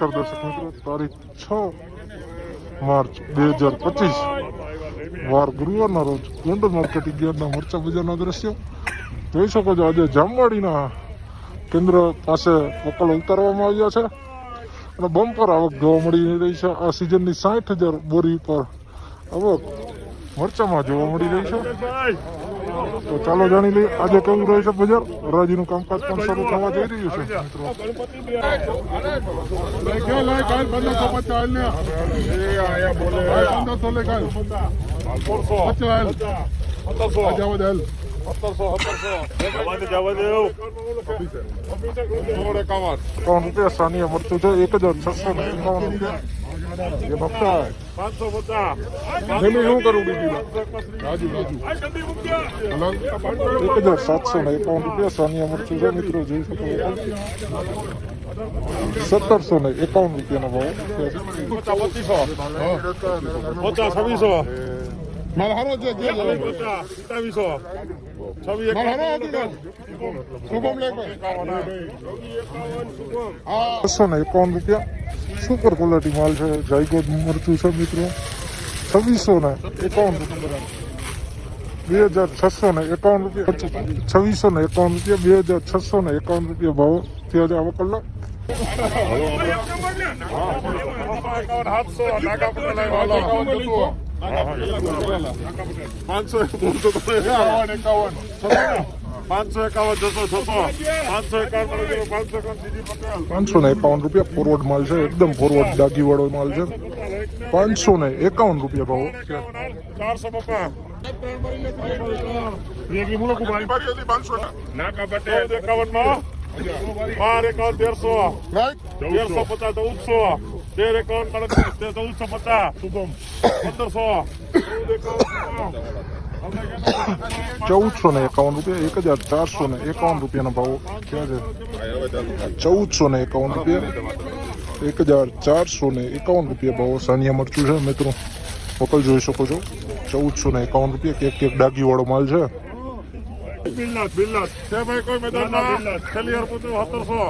નમસ્કાર દર્શક તારીખ છ માર્ચ બે હજાર પચીસ. વાર ગુરુવારના રોજ ગોંડલ માર્કેટિંગ ગેરના મરચા બજારના દ્રશ્યો. જોઈ શકો છો આજે જામવાડીના કેન્દ્ર પાસે વકલ ઉતારવામાં આવ્યા છે. અને બમ્પર આવક જોવા મળી રહી છે. આ સિઝનની સાઠ હજાર બોરી પર આવક મરચામાં જોવા મળી રહી છે. તો ચાલો જાણી લઈએ. આજે કેવું રહે છે બજાર? હરાજીનું કામકાજ પણ શરૂ થવા જઈ રહ્યું છે, મિત્રો. એક હજાર છસો ને એકાવન રૂપિયા. એ ભક્ત જમી શું કરું બીજું રાજુ રાજુ. એક હજાર સાતસો ને એકાવન રૂપિયા સાનિયા અમર છે મિત્રો જોઈ શકો સત્તરસો ને એકાવન રૂપિયાનો ભાવ. પચાસ પચીસો પચાસ છવ્વીસો મારા હારો જે જે પચાસ સત્તાવીસો છવ્વીસ શુભમ લે બસો ને એકાવન રૂપિયા સુપર ક્વોલિટી માલ છે જાયગોદ મરચું છે મિત્રો છવ્વીસો ને એકાવન રૂપિયા બે હજાર છસો ને એકાવન રૂપિયા છવ્વીસો ને એકાવન રૂપિયા બે હજાર છસો ને એકાવન રૂપિયા ભાવ ત્યાં આવો કલાક સાતસો નાગા પટેલ પાંચસો એકાવન પાંચસો એકાવન જશો છસો પાંચસો એકાવન પાંચસો પાંચસો ને એકાવન રૂપિયા ફોરવર્ડ માલ છે એકદમ ફોરવર્ડ દાગી વાળો માલ છે. પાંચસો ને એકાવન રૂપિયા ભાવ. ચારસો પપ્પા બાર એકાવન તેરસો તેરસો પચાસ ચૌદસો તેર એકાવન કડક ચૌદસો પચાસ. પંદરસો. ચૌદસો ને એકાવન રૂપિયા. એક હજાર ચારસો ને એકાવન રૂપિયાનો ભાવ ક્યાં છે? ચૌદસો ને એકાવન રૂપિયા. એક હજાર ચારસો ને એકાવન રૂપિયા ભાવ સાનિયા મરચું છે મિત્રો. હોટલ જોઈ શકો છો. ચૌદસો ને એકાવન રૂપિયા. કેક કેક ડાગી વાળો માલ છે. બિલનાથ બિલનાથ છે ભાઈ કોઈ ના છેલ્લી હજાર પચાસ સત્તરસો.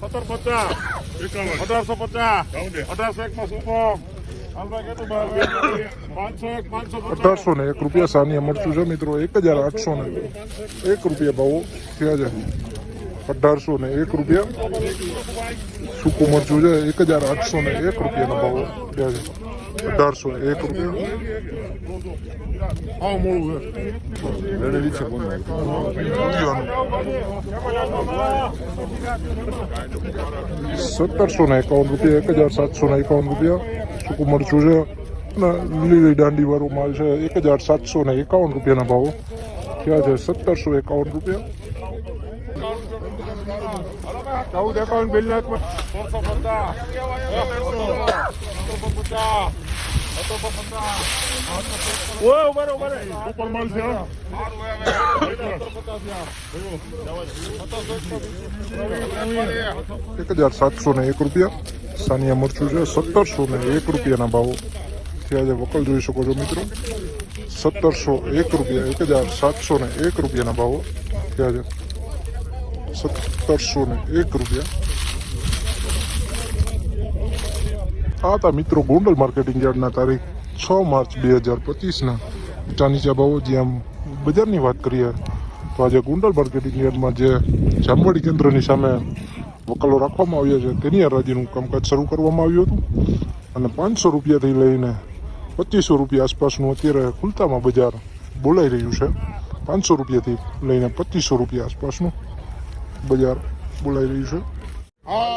સત્તર પચાસ. અઢારસો પચાસ અઢારસો એક માં અઢારસો ને એક રૂપિયા સાનિયા મરચું છે મિત્રો એક હજાર આઠસો ને એક રૂપિયા ભાવો થયા છે અઢારસો ને એક રૂપિયા સૂકું મરચું છે એક હજાર આઠસો ને એક રૂપિયાનો ભાવો થયા છે અઢારસો એક રૂપિયા સત્તરસો ને એકાવન રૂપિયા એક હજાર સાતસો ને એકાવન રૂપિયા સૂકું મરચું છે અને લીલી દાંડી વાળો માલ છે એક હજાર સાતસો ને એકાવન રૂપિયાના ભાવ થયા છે સત્તરસો એકાવન રૂપિયા ચૌદ એકાવન બિલ સોળસો પચાસ? એક હજાર સાતસો ને એક રૂપિયા. સાનિયા મરચું છે સત્તરસો ને એક રૂપિયાના ભાવો. થી આજે વકલ જોઈ શકો છો મિત્રો. સત્તરસો એક રૂપિયા એક હજાર સાતસો ને એક રૂપિયાના ભાવો. થયા છે સત્તરસો ને એક રૂપિયા આ હતા મિત્રો ગોંડલ માર્કેટિંગ યાર્ડના તારીખ છ માર્ચ બે હજાર પચીસના. ઊંચા નીચા ભાવો જે આમ બજારની વાત કરીએ, તો આજે ગોંડલ માર્કેટિંગ યાર્ડમાં જે જામવાડી કેન્દ્રની સામે વકલો રાખવામાં આવ્યા છે, તેની હરાજીનું કામકાજ શરૂ કરવામાં આવ્યું હતું. અને પાંચસો રૂપિયાથી લઈને પચીસો રૂપિયા આસપાસનું અત્યારે ખુલતામાં બજાર બોલાઈ રહ્યું છે. પાંચસો રૂપિયાથી લઈને પચીસો રૂપિયા આસપાસનું. બજાર બોલાઈ રહ્યું છે.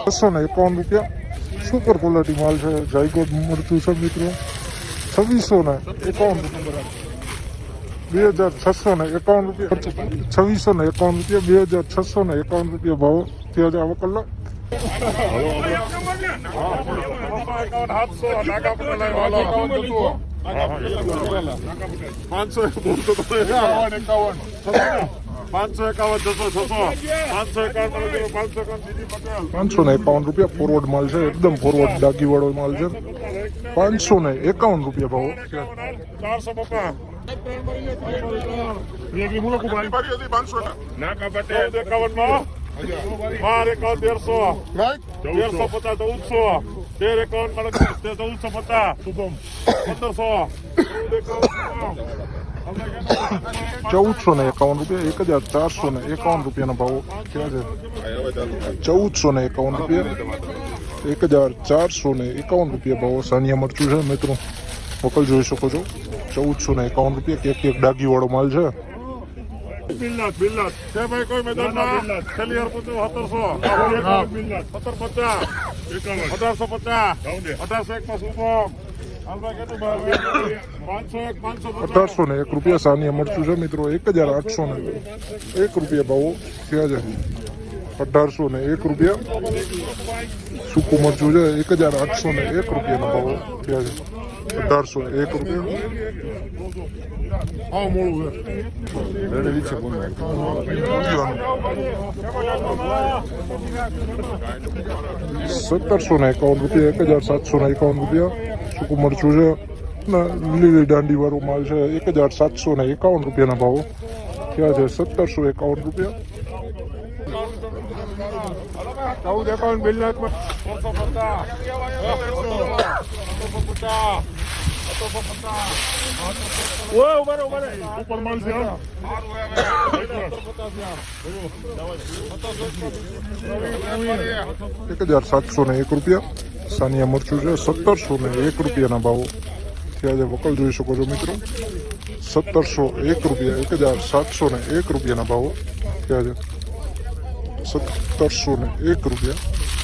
બસો ને એકાવન રૂપિયા સુપર ક્વોલિટી માલ છે. જાયગોદ મળતું છે મિત્રો. છવ્વીસો ને એકાવન રૂપિયા. બે હજાર છસો ને એકાવન રૂપિયા. છવ્વીસો ને એકાવન રૂપિયા. બે હજાર છસો ને એકાવન રૂપિયા ભાવ. તે હજાર આવો કલાક એકાવન. સાતસો નાગા પટેલ એકાવન જતો. પાંચસો એકાવન. પાંચસો એકાવન જસો છસો પાંચસો એકાવન પાંચસો એકાવન પાંચસો ને એકાવન રૂપિયા ફોરવર્ડ માલ છે એકદમ ફોરવર્ડ ડાકી વાળો માલ છે પાંચસો ને એકાવન રૂપિયા ભાવ. ચારસો પપ્પા ના પટેલ એકાવનમાં બાર એકાવન તેરસો તેરસો પચાસ ચૌદસો તેર એકાવન કડક તે ચૌદસો પચાસ. પંદરસો. ચૌદસો ને એકાવન રૂપિયા એક હજાર ચારસો ને એકાવન રૂપિયાનો ભાવ થયા છે? ચૌદસો ને એકાવન રૂપિયા એક હજાર ચારસો ને એકાવન રૂપિયા ભાવ સાનિયા મરચું છે મિત્રો. મોકલ જોઈ શકો છો. ચૌદસો ને એકાવન રૂપિયા કેક એક એક ડાગી વાળો માલ છે. બિલ્લાત બિલ્લાત. છે ભાઈ કોઈ મેદાનમાં? છેલ્લી હર પચાસ સત્તરસો. સત્તર પચાસ. અઢારસો પચાસ અઢારસો એક એક પાંચસો અઢારસો ને એક રૂપિયા સાનિયા મરચું છે મિત્રો. એક હજાર આઠસો ને એક રૂપિયા ભાવો થયા છે. અઢારસો ને એક રૂપિયા. સૂકું મરચું છે, એક હજાર આઠસો ને એક રૂપિયાનો ભાવ થયા છે. અઢારસો ને એક રૂપિયા. મોડું સત્તરસો ને એકાવન રૂપિયા, એક હજાર સાતસો ને એકાવન રૂપિયા. સૂકું મરચું છે. લીલી દાંડી વાળો માલ છે, એક હજાર સાતસો ને એકાવન રૂપિયાના ભાવો થયા છે. સત્તરસો એકાવન રૂપિયા. ચૌદ એકાવન બિલ્લાત ત્રણસો પચાસ સત્તરસો પચાસ સત્તરસો પચાસ ઓય ઊભા રહે, ઊભા રહે. ઉપર માલ છે આમ. એક હજાર સાતસો ને એક રૂપિયા સાનિયા મરચું છે સત્તરસો ને એક રૂપિયાના ભાવો થયા છે વકલ જોઈ શકો છો મિત્રો સત્તરસો એક રૂપિયા એક હજાર સાતસો ને એક રૂપિયાના ભાવો થયા છે સત્તરસો ને એક રૂપિયા